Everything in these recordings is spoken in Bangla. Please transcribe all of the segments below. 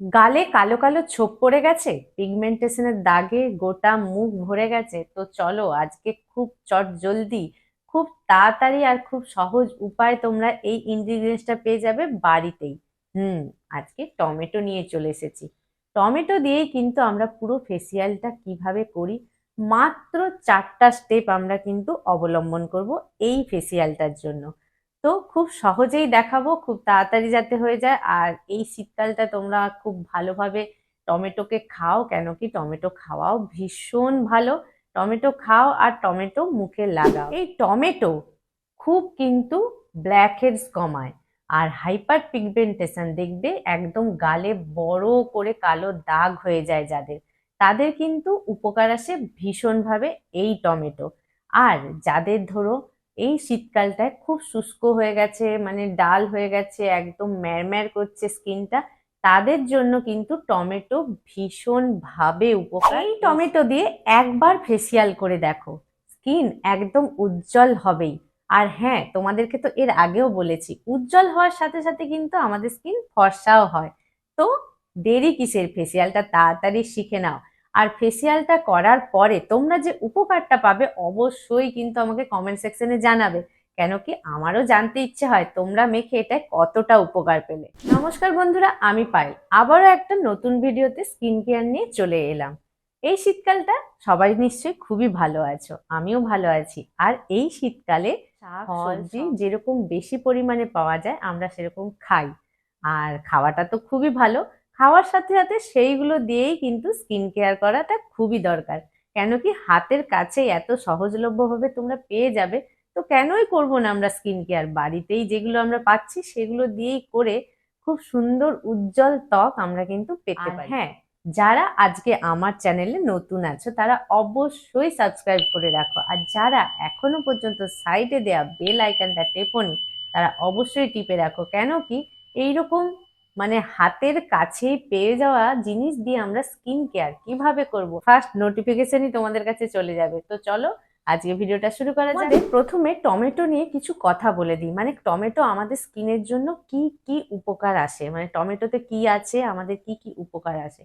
গালে কালো কালো ছোপ পড়ে গেছে পিগমেন্টেশনের দাগে গোটা মুখ ভরে গেছে। তো চলো, আজকে খুব চট জলদি, খুব তাড়াতাড়ি আর খুব সহজ উপায় তোমরা এই ইনগ্রিডিয়েন্টসটা পেয়ে যাবে বাড়িতেই। হুম, আজকে টমেটো নিয়ে চলে এসেছি। টমেটো দিয়েই কিন্তু আমরা পুরো ফেসিয়ালটা কীভাবে করি, মাত্র চারটা স্টেপ আমরা কিন্তু অবলম্বন করব এই ফেসিয়ালটার জন্য। তো খুব সহজেই দেখাবো, খুব তাড়াতাড়ি যাতে হয়ে যায়। আর এই শীতকালটা তোমরা খুব ভালোভাবে টমেটোকে খাও, কেন কি টমেটো খাওয়াও ভীষণ ভালো। টমেটো খাও আর টমেটো মুখে লাগাও। এই টমেটো খুব কিন্তু ব্ল্যাক হেডস কমায়। আর হাইপার পিগমেন্টেশন দেখবে একদম গালে বড় করে কালো দাগ হয়ে যায় যাদের। তাদের কিন্তু উপকার আসে ভীষণভাবে এই টমেটো। আর যাদের ধরো এই শীতকালটায় খুব শুষ্ক হয়ে গেছে মানে ডাল হয়ে গেছে একদম ম্যারম্যার করছে স্কিনটা। তাদের জন্য কিন্তু টমেটো ভীষণ ভাবে উপকার এই টমেটো দিয়ে একবার ফেসিয়াল করে দেখো স্কিন একদম উজ্জ্বল হবেই। আর হ্যাঁ তোমাদেরকে তো এর আগেও বলেছি উজ্জ্বল হওয়ার সাথে সাথে কিন্তু আমাদের স্কিন ফর্সাও হয়। তো দেরি কিসের? ফেসিয়ালটা তাড়াতাড়ি শিখে নাও। আর ফেসিয়ালটা করার পরে তোমরা যে উপকারটা পাবে অবশ্যই কিন্তু আমাকে কমেন্ট সেকশনে জানাবে। কেন কি আমারও জানতে ইচ্ছে হয় তোমরা মেখে এটা কতটা উপকার পেলে। নমস্কার বন্ধুরা আমি পাই আবারও একটা নতুন ভিডিওতে স্কিন কেয়ার নিয়ে চলে এলাম। এই শীতকালটা সবাই নিশ্চয়ই খুবই ভালো আছো আমিও ভালো আছি। আর এই শীতকালে সবজি যেরকম বেশি পরিমাণে পাওয়া যায় আমরা সেরকম খাই। আর খাওয়াটা তো খুবই ভালো খাওয়ার সাথে সাথে সেইগুলো দিয়েই কিন্তু স্কিন কেয়ার করাটা খুবই দরকার। কেন কি হাতের কাছে এত সহজলভ্যভাবে তোমরা পেয়ে যাবে তো কেনই করব না আমরা স্কিন কেয়ার বাড়িতেই যেগুলো আমরা পাচ্ছি সেগুলো দিয়েই করে খুব সুন্দর উজ্জ্বল ত্বক আমরা কিন্তু পেতে পারি। হ্যাঁ যারা আজকে আমার চ্যানেলে নতুন আছো তারা অবশ্যই সাবস্ক্রাইব করে রাখো। আর যারা এখনও পর্যন্ত সাইডে দেয়া বেল আইকনটা টেপনি তারা অবশ্যই টিপে রাখো। কেন কি এইরকম মানে হাতের কাছেই পেয়ে যাওয়া জিনিস দিয়ে আমরা স্কিন কেয়ার কীভাবে করব? ফার্স্ট নোটিফিকেশনই তোমাদের কাছে চলে যাবে। তো চলো আজকে ভিডিওটা শুরু করা যাক। প্রথমে টমেটো নিয়ে কিছু কথা বলে দিই। মানে টমেটো আমাদের স্কিনের জন্য কি কি উপকার আসে? মানে টমেটোতে কি আছে? আমাদের কি কি উপকার আসে?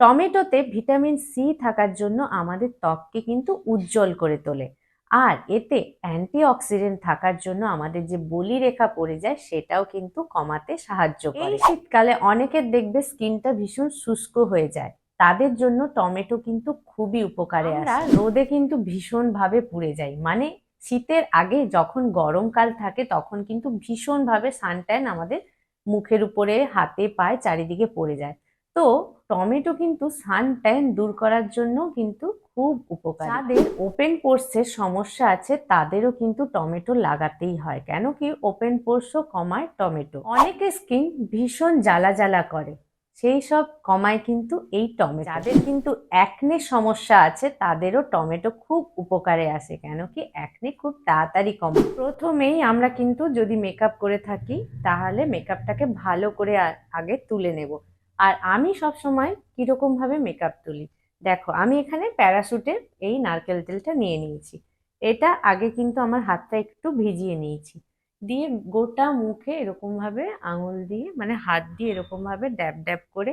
টমেটোতে ভিটামিন সি থাকার জন্য আমাদের ত্বককে কিন্তু উজ্জ্বল করে তোলে। আর এতে অ্যান্টিঅক্সিডেন্ট থাকার জন্য আমাদের যে বলি রেখা পড়ে যায় সেটাও কিন্তু কমাতে সাহায্য করে। এই শীতকালে অনেকের দেখবে স্কিনটা ভীষণ শুষ্ক হয়ে যায়। তাদের জন্য টমেটো কিন্তু খুবই উপকারে আসে। রোদে কিন্তু ভীষণ ভাবে পুড়ে যাই মানে শীতের আগে যখন গরমকাল থাকে তখন কিন্তু ভীষণ ভাবে সানট্যান আমাদের মুখের উপরে হাতে পায়ে চারিদিকে পড়ে যায়। তো টমেটো কিন্তু সান ট্যান দূর করার জন্য কিন্তু খুব উপকার। যাদের ওপেন পোর্সের সমস্যা আছে, তাদেরও কিন্তু টমেটো লাগাতেই হয়। কেন কি ওপেন পোর্সও কমায় টমেটো। অনেকের স্কিন ভীষণ জ্বালা জ্বালা করে। সেই সব কমায় কিন্তু এই টমেটো। যাদের কিন্তু একনে সমস্যা আছে, তাদেরও টমেটো খুব উপকারে আসে। কেন কি একনে খুব তাড়াতাড়ি কমায়। প্রথমেই আমরা কিন্তু যদি মেকআপ করে থাকি, তাহলে মেকআপটাকে ভালো করে আগে তুলে নেব। আর আমি সব সময় কীরকম ভাবে মেকআপ তুলি। দেখো, আমি এখানে প্যারাশুটের এই নারকেল তেলটা নিয়ে নিয়েছি। এটা আগে কিন্তু আমার হাতটা একটু ভিজিয়ে নিয়েছি। দিয়ে গোটা মুখে এরকম ভাবে আঙুল দিয়ে মানে হাত দিয়ে এরকম ভাবে ড্যাব ড্যাব করে,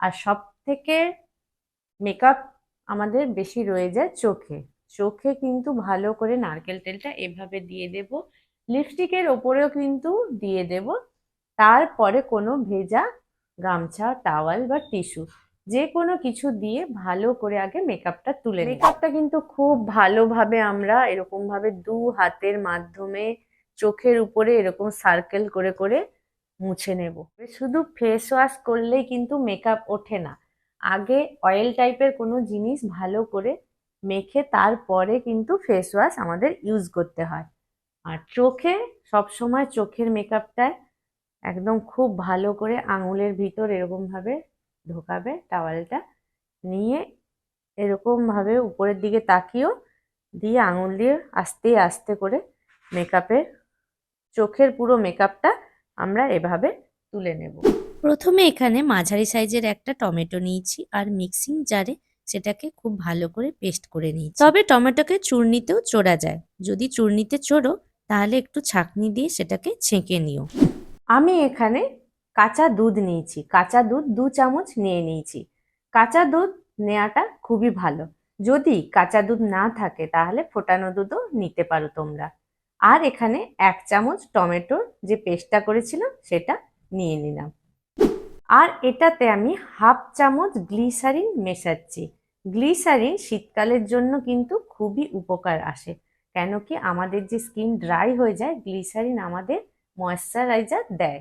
আর সব থেকে মেকআপ আমাদের বেশি রয়ে যায় চোখে। চোখে কিন্তু ভালো করে নারকেল তেলটা এভাবে দিয়ে দেব। লিপস্টিকের ওপরেও কিন্তু দিয়ে দেব। তারপরে কোনো ভেজা গামছা, টাওয়াল বা টিস্যু যে কোনো কিছু দিয়ে ভালো করে আগে মেকআপটা তুলে মেকআপটা কিন্তু খুব ভালোভাবে আমরা এরকম ভাবে দু হাতের মাধ্যমে চোখের উপরে এরকম সার্কেল করে করে মুছে নেব। শুধু ফেস ওয়াশ করলেই কিন্তু মেকআপ ওঠে না। আগে অয়েল টাইপের কোনো জিনিস ভালো করে মেখে তারপরে কিন্তু ফেস ওয়াশ আমাদের ইউজ করতে হয়। আর চোখে, সবসময় চোখের মেকআপটায় একদম খুব ভালো করে আঙুলের ভিতর এরকমভাবে ঢোকাবে টাওয়ালটা, নিয়ে এরকমভাবে উপরের দিকে তাকিয়েও দিয়ে আঙুল দিয়ে আস্তে আস্তে করে মেকআপের, চোখের পুরো মেকআপটা আমরা এভাবে তুলে নেব। প্রথমে এখানে মাঝারি সাইজের একটা টমেটো নিয়েছি আর মিক্সিং জারে সেটাকে খুব ভালো করে পেস্ট করে নিয়েছি। তবে টমেটোকে চূর্ণিতেও চোরা যায়। যদি চূর্ণিতে চোরো, তাহলে একটু ছাকনি দিয়ে সেটাকে ছেঁকে নিও। আমি এখানে কাঁচা দুধ নিয়েছি। কাঁচা দুধ দু চামচ নিয়ে নিয়েছি। কাঁচা দুধ নেওয়াটা খুবই ভালো। যদি কাঁচা দুধ না থাকে, তাহলে ফোটানো দুধও নিতে পারো তোমরা। আর এখানে এক চামচ টমেটোর যে পেস্টটা করেছিলাম, সেটা নিয়ে নিলাম। আর এটাতে আমি হাফ চামচ গ্লিসারিন মেশাচ্ছি। গ্লিসারিন শীতকালের জন্য কিন্তু খুবই উপকার আসে। কেন কি আমাদের যে স্কিন ড্রাই হয়ে যায়, গ্লিসারিন আমাদের ময়শ্চারাইজার দেয়।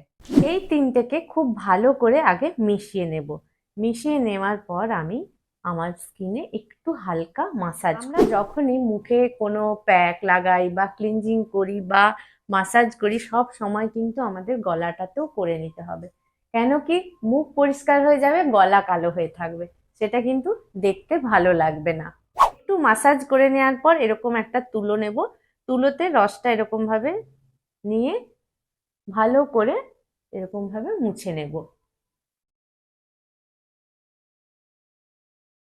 এই তিনটেকে খুব ভালো করে আগে মিশিয়ে নেব। মিশিয়ে নেওয়ার পর আমি আমার স্কিনে একটু হালকা মাসাজ আমরা যখনই মুখে কোনো প্যাক লাগাই বা ক্লিনজিং করি বা মাসাজ করি সব সময় কিন্তু আমাদের গলাটাতেও করে নিতে হবে। কেন কি মুখ পরিষ্কার হয়ে যাবে গলা কালো হয়ে থাকবে। সেটা কিন্তু দেখতে ভালো লাগবে না। একটু মাসাজ করে নেওয়ার পর এরকম একটা তুলো নেব। তুলোতে রসটা এরকমভাবে নিয়ে ভালো করে এরকম ভাবে মুছে নেব।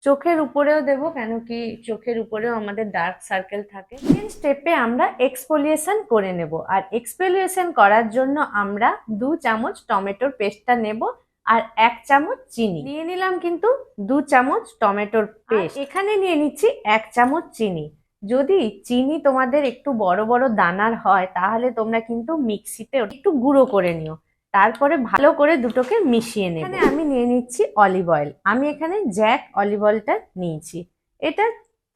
চোখের উপরেও দেব কেন কি চোখের উপরেও আমাদের ডার্ক সার্কেল থাকে। সেকেন্ড স্টেপে আমরা এক্সপোলিয়েশন করে নেব। আর এক্সপোলিয়েশন করার জন্য আমরা দু চামচ টমেটোর পেস্টটা নেব আর এক চামচ চিনি। নিয়ে নিলাম কিন্তু দু চামচ টমেটোর পেস্ট। এখানে নিয়ে নিচ্ছি এক চামচ চিনি। যদি চিনি তোমাদের একটু বড় বড় দানার হয়, তাহলে তোমরা কিন্তু মিক্সিতে একটু গুঁড়ো করে নিও। তারপরে ভালো করে দুটোকে মিশিয়ে নেব। এখানে আমি নিয়ে নিচ্ছি অলিভ অয়েল আমি এখানে জ্যাক অলিভ অয়েলটা নিয়েছি। এটা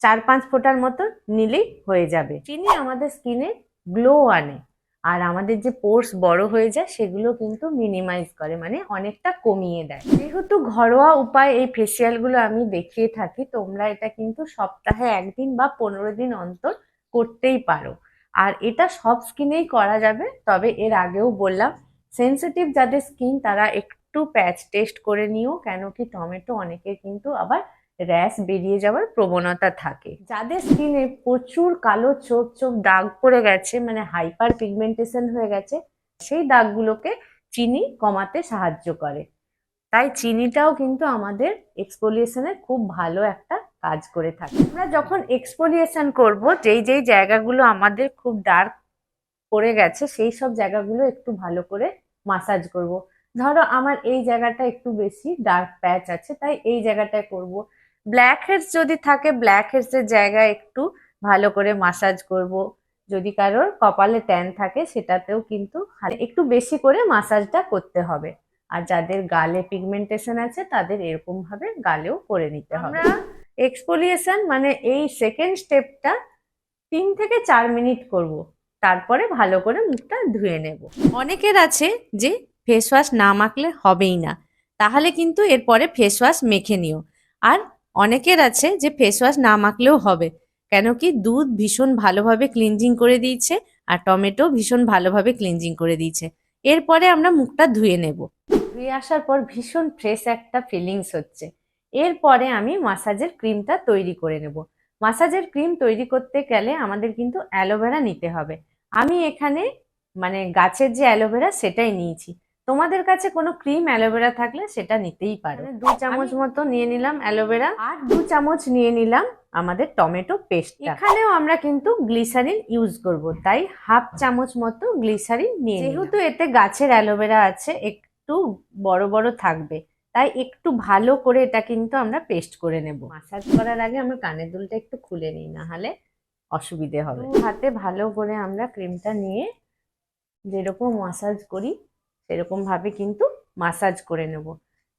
চার পাঁচ ফোটার মতো নিলেই হয়ে যাবে। চিনি আমাদের স্কিনে গ্লো আনে। আর আমাদের যে পোর্স বড় হয়ে যায়, সেগুলো কিন্তু মিনিমাইজ করে মানে অনেকটা কমিয়ে দেয়। যেহেতু ঘরোয়া উপায় এই ফেসিয়ালগুলো আমি দেখিয়ে থাকি, তোমরা এটা কিন্তু সপ্তাহে একদিন বা পনেরো দিন অন্তর করতেই পারো। আর এটা সব স্কিনেই করা যাবে, তবে এর আগেও বললাম সেন্সিটিভ যাদের স্কিন তারা একটু প্যাচ টেস্ট করে নিও, কেন কি টমেটো অনেকের কিন্তু আবার র্যাশ বেরিয়ে যাওয়ার প্রবণতা থাকে। যাদের স্কিনে প্রচুর কালো চোখ চোখ দাগ পড়ে গেছে মানে হাইপার পিগমেন্টেশন হয়ে গেছে, সেই দাগগুলোকে চিনি কমাতে সাহায্য করে। তাই চিনিটাও কিন্তু আমাদের এক্সপোলিয়েশনের খুব ভালো একটা কাজ করে থাকে। আমরা যখন এক্সপোলিয়েশন করব, যেই যেই জায়গাগুলো আমাদের খুব ডার্ক পড়ে গেছে, সেই সব জায়গাগুলো একটু ভালো করে মাসাজ করব। ধরো আমার এই জায়গাটা একটু বেশি ডার্ক প্যাচ আছে, তাই এই জায়গাটায় করব। ব্ল্যাক হেডস যদি থাকে ব্ল্যাক হেডসের জায়গায় একটু ভালো করে মাসাজ করব। যদি কারোর কপালে ট্যান থাকে সেটাতেও কিন্তু একটু বেশি করে মাসাজটা করতে হবে। আর যাদের গালে পিগমেন্টেশন আছে তাদের এরকম ভাবে গালেও করে নিতে হবে। আমরা এক্সপোলিয়েশন মানে এই সেকেন্ড স্টেপটা তিন থেকে চার মিনিট করব। তারপরে ভালো করে মুখটা ধুয়ে নেব। অনেকের আছে যে ফেস ওয়াশ না মাখলে হবেই না। তাহলে কিন্তু এরপরে ফেস ওয়াশ মেখে নিও। আর অনেকের আছে যে ফেস ওয়াশ না মাখলেও হবে। কেন কি দুধ ভীষণ ভালোভাবে ক্লিনজিং করে দিয়েছে আর টমেটো ভীষণ ভালোভাবে ক্লিনজিং করে দিয়েছে। এরপরে আমরা মুখটা ধুয়ে নেব। ধুয়ে আসার পর ভীষণ ফ্রেশ একটা ফিলিংস হচ্ছে। এরপরে আমি মাসাজের ক্রিমটা তৈরি করে নেব। মাসাজের ক্রিম তৈরি করতে গেলে আমাদের কিন্তু অ্যালোভেরা নিতে হবে। আমি এখানে মানে গাছের যে অ্যালোভেরা সেটাই নিয়েছি। তোমাদের কাছে কোনো ক্রিম অ্যালোভেরা থাকলে সেটা নিতেই পারো। দু চামচ মতো নিয়ে নিলাম অ্যালোভেরা আর দু চামচ নিয়ে নিলাম আমাদের টমেটো পেস্ট এখানেও আমরা কিন্তু গ্লিসারিন ইউজ করব তাই হাফ চামচ মতো গ্লিসারিন নিয়ে যেহেতু এতে গাছের অ্যালোভেরা আছে একটু বড় বড় থাকবে তাই একটু ভালো করে এটা কিন্তু আমরা পেস্ট করে নেব। মাসাজ করার আগে আমরা কানের দুলটা একটু খুলে নিই না হলে অসুবিধে হবে। হাতে ভালো করে আমরা ক্রিমটা নিয়ে যেরকম মাসাজ করি সেরকম ভাবে কিন্তু মাসাজ করে নেব।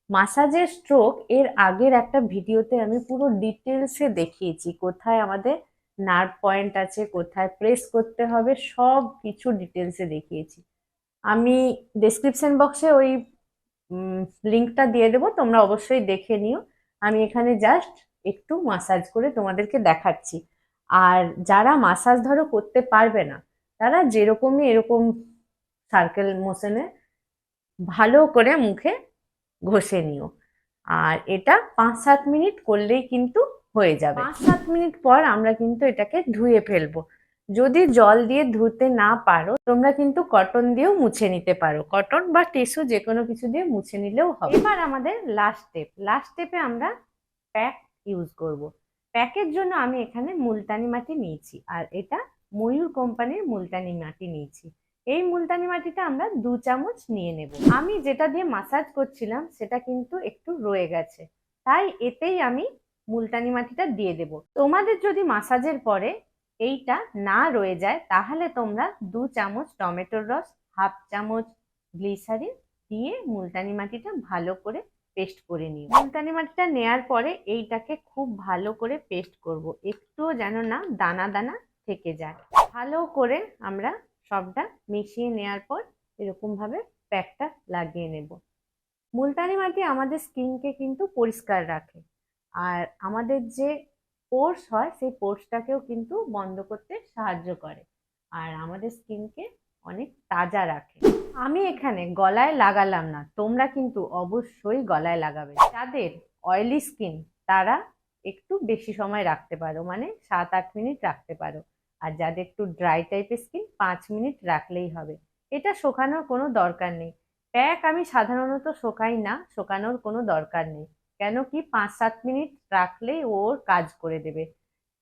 মাসাজের স্ট্রোক এর আগের একটা ভিডিওতে আমি পুরো ডিটেলসে দেখিয়েছি, কোথায় আমাদের নার্ভ পয়েন্ট আছে, কোথায় প্রেস করতে হবে, সব কিছু ডিটেলসে দেখিয়েছি। আমি ডেসক্রিপশন বক্সে ওই লিঙ্কটা দিয়ে দেবো, তোমরা অবশ্যই দেখে নিও। আমি এখানে জাস্ট একটু মাসাজ করে তোমাদেরকে দেখাচ্ছি। আর যারা মাসাজ ধরো করতে পারবে না, তারা যেরকমই এরকম সার্কেল মোশনে ভালো করে মুখে ঘষে নিও। আর এটা পাঁচ সাত মিনিট করলেই কিন্তু হয়ে যাবে। পাঁচ সাত মিনিট পর আমরা কিন্তু এটাকে ধুয়ে ফেলব। যদি জল দিয়ে ধুতে না পারো, তোমরা কিন্তু কটন দিয়েও মুছে নিতে পারো। কটন বা টিস্যু যে কোনো কিছু দিয়ে মুছে নিলেও হবে। এবার আমাদের লাস্ট স্টেপ লাস্ট স্টেপে আমরা প্যাক ইউজ করব। প্যাকের জন্য আমি এখানে মুলতানি মাটি নিয়েছি। আর এটা ময়ূর কোম্পানির মুলতানি মাটি নিয়েছি। এই মুলতানি মাটিটা আমরা দু চামচ নিয়ে নেব। আমি যেটা দিয়ে মাসাজ করছিলাম, সেটা কিন্তু একটু রয়ে গেছে। তাই এতেই আমি মুলতানি মাটিটা দিয়ে দেব। তোমাদের যদি মাসাজের পরে এইটা না রয়ে যায়, তাহলে তোমরা দু চামচ টমেটোর রস, হাফ চামচ গ্লিসারিন দিয়ে মুলতানি মাটিটা ভালো করে পেস্ট করে নিও। মুলতানি মাটিটা নেয়ার পরে এইটাকে খুব ভালো করে পেস্ট করব। একটুও যেন না দানা দানা থেকে যায়। ভালো করে আমরা সবটা মিশিয়ে নেওয়ার পর এরকম ভাবে প্যাকটা লাগিয়ে নেব। মুলতানি মাটি আমাদের স্কিনকে কিন্তু পরিষ্কার রাখে। আর আমাদের যে পোর্স হয়, সেই পোর্সটাকেও কিন্তু বন্ধ করতে সাহায্য করে। আর আমাদের স্কিনকে অনেক তাজা রাখে। আমি এখানে গলায় লাগালাম না, তোমরা কিন্তু অবশ্যই গলায় লাগাবে। যাদের অয়েলি স্কিন তারা একটু বেশি সময় রাখতে পারো মানে সাত আট মিনিট রাখতে পারো। আর যাদের একটু ড্রাই টাইপের স্কিন পাঁচ মিনিট রাখলেই হবে। এটা শোকানোর কোনো দরকার নেই। প্যাক আমি সাধারণত শোকাই না, শোকানোর কোনো দরকার নেই। কেন কি পাঁচ সাত মিনিট রাখলেই ওর কাজ করে দেবে।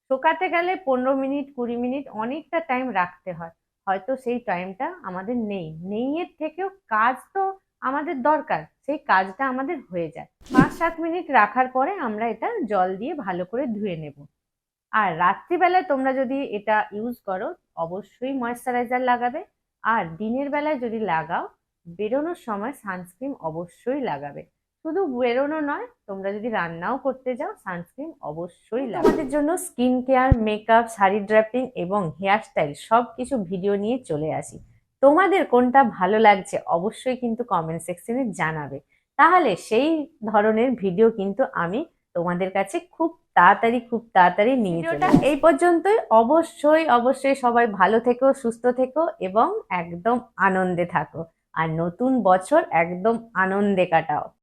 শোকাতে গেলে পনেরো মিনিট, কুড়ি মিনিট অনেকটা টাইম রাখতে হয়। হয়তো সেই টাইমটা আমাদের নেই। নেই এর থেকেও কাজ তো আমাদের দরকার। সেই কাজটা আমাদের হয়ে যায়। পাঁচ সাত মিনিট রাখার পরে আমরা এটা জল দিয়ে ভালো করে ধুয়ে নেব। আর রাত্রিবেলায় তোমরা যদি এটা ইউজ করো অবশ্যই ময়েশ্চারাইজার লাগাবে। আর দিনের বেলায় যদি লাগাও বেরোনোর সময় সানস্ক্রিন অবশ্যই লাগাবে। শুধু বেরোনো নয় তোমরা যদি রান্নাও করতে যাও সানস্ক্রিন অবশ্যই লাগাবে। তোমাদের জন্য skin care makeup sari draping এবং হেয়ার স্টাইল সব কিছু ভিডিও নিয়ে চলে আসি। তোমাদের কোনটা ভালো লাগছে অবশ্যই কিন্তু কমেন্ট সেকশনে জানাবে। তাহলে সেই ধরনের ভিডিও কিন্তু আমি তোমাদের কাছে খুব তাড়াতাড়ি খুব তাড়াতাড়ি নিয়ে চলে এই পর্যন্তই। অবশ্যই অবশ্যই সবাই ভালো থেকো সুস্থ থেকো এবং একদম আনন্দে থাকো। আর নতুন বছর একদম আনন্দে কাটাও।